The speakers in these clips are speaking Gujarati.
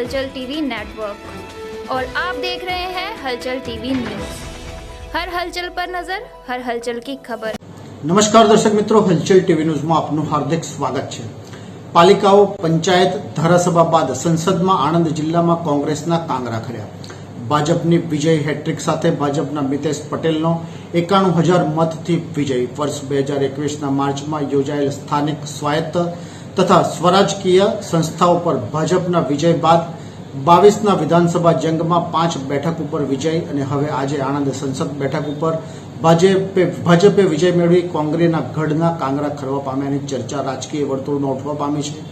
हलचल टीवी नेटवर्क और आप देख रहे हैं हलचल टीवी न्यूज हर हलचल पर नजर हर हलचल की खबर નમસ્કાર દર્શક મિત્રો હલચલ ટીવી ન્યૂઝમાં આપનું હાર્દિક સ્વાગત છે પાલિકાઓ પંચાયત ધારાસભા બાદ સંસદમાં આણંદ જિલ્લામાં કોંગ્રેસના કાંગરા ખર્યા ભાજપની વિજય હેટ્રિક સાથે ભાજપના મિતેશ પટેલનો એકાણું હજાર મતથી વિજય વર્ષ બે હજાર એકવીસના માર્ચમાં યોજાયેલ સ્થાનિક સ્વાયત્ત તથા સ્વરાજકીય સંસ્થાઓ પર ભાજપના વિજય બાદ બાવીસના વિધાનસભા જંગમાં પાંચ બેઠક ઉપર વિજય અને હવે આજે આણંદ સંસદ બેઠક ઉપર ભાજપે ભાજપે વિજય મેળવી કોંગ્રેસના ગઢના કાંગરા ખરવા પામ્યાની ચર્ચા રાજકીય વર્તુળમાં ઉઠવા પામી છે.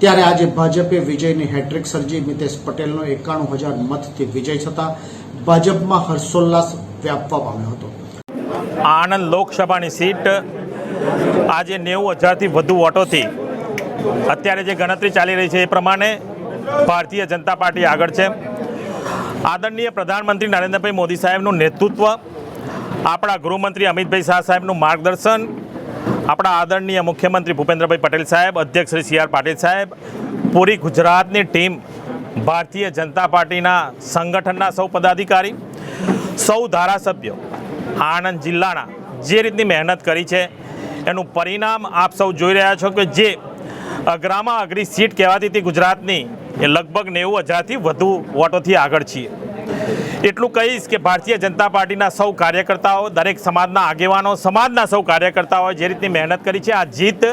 ત્યારે આજે ભાજપે વિજયની હેટ્રિક સર્જી મિતેશ પટેલનો એકાણું હજાર મતથી વિજય થતાં ભાજપમાં હર્ષોલ્લાસ વ્યાપવા પામ્યો હતો. આણંદ લોકસભાની સીટ આજે નેવું હજારથી વધુ વોટોથી અત્યારે જે ગણતરી ચાલી રહી છે એ પ્રમાણે ભારતીય જનતા પાર્ટી આગળ છે. આદરણીય પ્રધાનમંત્રી નરેન્દ્રભાઈ મોદી સાહેબનું નેતૃત્વ, આપણા ગૃહમંત્રી અમિતભાઈ શાહ સાહેબનું માર્ગદર્શન, આપણા આદરણીય મુખ્યમંત્રી ભૂપેન્દ્રભાઈ પટેલ સાહેબ, અધ્યક્ષ શ્રી સી આર પાટીલ સાહેબ, પૂરી ગુજરાતની ટીમ, ભારતીય જનતા પાર્ટીના સંગઠનના સૌ પદાધિકારી, સૌ ધારાસભ્યો, આણંદ જિલ્લાના જે રીતની મહેનત કરી છે, એનું પરિણામ આપ સૌ જોઈ રહ્યા છો કે જે અઘરામાં અઘરી સીટ કહેવાતી હતી ગુજરાતની. એ લગભગ નેવું હજારથી વધુ વોટોથી આગળ છીએ. એટલું કહીશ કે ભારતીય જનતા પાર્ટીના સૌ કાર્યકર્તાઓ, દરેક સમાજના આગેવાનો, સમાજના સૌ કાર્યકર્તાઓએ જે રીતની મહેનત કરી છે, આ જીત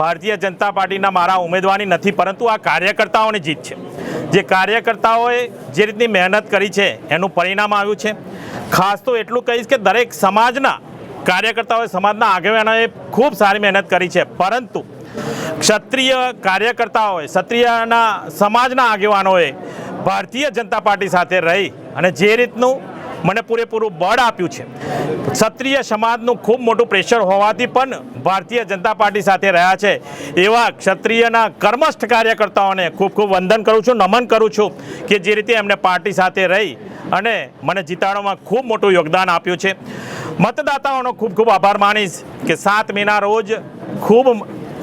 ભારતીય જનતા પાર્ટીના મારા ઉમેદવારની નથી, પરંતુ આ કાર્યકર્તાઓની જીત છે. જે કાર્યકર્તાઓએ જે રીતની મહેનત કરી છે, એનું પરિણામ આવ્યું છે. ખાસ તો એટલું કહીશ કે દરેક સમાજના કાર્યકર્તાઓએ, સમાજના આગેવાનોએ ખૂબ સારી મહેનત કરી છે, પરંતુ ક્ષત્રિય કાર્યકર્તાઓએ, ક્ષત્રિયના સમાજના આગેવાનોએ ભારતીય જનતા પાર્ટી સાથે રહી અને જે રીતનું મને પૂરેપૂરું બળ આપ્યું છે. ક્ષત્રિય સમાજનું ખૂબ મોટું પ્રેશર હોવાથી પણ ભારતીય જનતા પાર્ટી સાથે રહ્યા છે. એવા ક્ષત્રિયના કર્મસ્થ કાર્યકર્તાઓને ખૂબ ખૂબ વંદન કરું છું, નમન કરું છું કે જે રીતે એમને પાર્ટી સાથે રહી અને મને જીતાડવામાં ખૂબ મોટું યોગદાન આપ્યું છે. મતદાતાઓનો ખૂબ ખૂબ આભાર માનીશ કે સાત મેના રોજ ખૂબ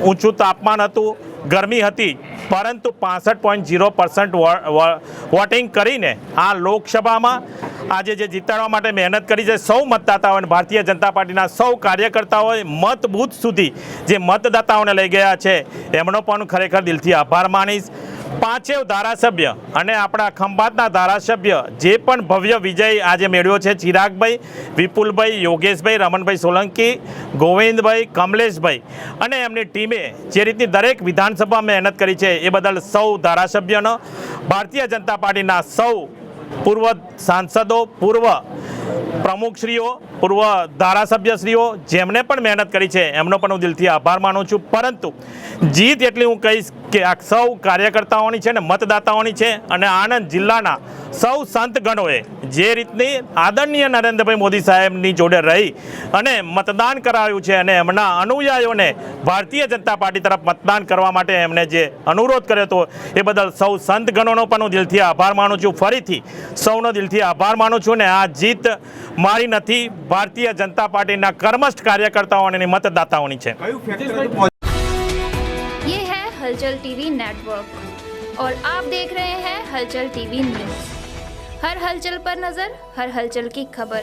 ઊંચું તાપમાન હતું, ગરમી હતી, પરંતુ પાસઠ પોઈન્ટ ઝીરો પર્સન્ટ વોટિંગ કરીને આ લોકસભામાં આજે જે જીતાડવા માટે મહેનત કરી છે સૌ મતદાતાઓ અને ભારતીય જનતા પાર્ટીના સૌ કાર્યકર્તાઓએ મત બૂથ સુધી જે મતદાતાઓને લઈ ગયા છે, એમનો પણ ખરેખર દિલથી આભાર માનીશ. પાંચેવ ધારાસભ્ય અને આપણા ખંભાતના ધારાસભ્ય જે પણ ભવ્ય વિજય આજે મેળવ્યો છે, ચિરાગભાઈ, વિપુલભાઈ, યોગેશભાઈ, રમણભાઈ સોલંકી, ગોવિંદભાઈ, કમલેશભાઈ અને એમની ટીમે જે રીતની દરેક વિધાનસભા મહેનત કરી છે, એ બદલ સૌ ધારાસભ્યનો, ભારતીય જનતા પાર્ટીના સૌ પૂર્વ સાંસદો, પૂર્વ પ્રમુખશ્રીઓ પૂર્વ ધારાસભ્યશ્રીઓ જેમને પણ મહેનત કરી છે, એમનો પણ હું દિલથી આભાર માનું છું. પરંતુ જીત એટલી હું કહીશ કે આ સૌ કાર્યકર્તાઓની છે ને મતદાતાઓની છે અને આણંદ જિલ્લાના સૌ સંતગણોએ જે રીતની આદરણીય નરેન્દ્રભાઈ મોદી સાહેબની જોડે રહી અને મતદાન કરાવ્યું છે અને એમના અનુયાયીઓને ભારતીય જનતા પાર્ટી તરફ મતદાન કરવા માટે એમણે જે અનુરોધ કર્યો હતો, એ બદલ સૌ સંતગણોનો પણ હું દિલથી આભાર માનું છું. ફરીથી સૌનો દિલથી આભાર માનું છું ને આ જીત મારી નથી ભારતીય જનતા પાર્ટીના કર્મસ્થ કાર્યકર્તાઓ અને મતદાતાઓની છે ये है हलचल टीवी नेटवर्क और आप देख रहे हैं हलचल टीवी न्यूज हर हलचल पर नजर हर हलचल की खबर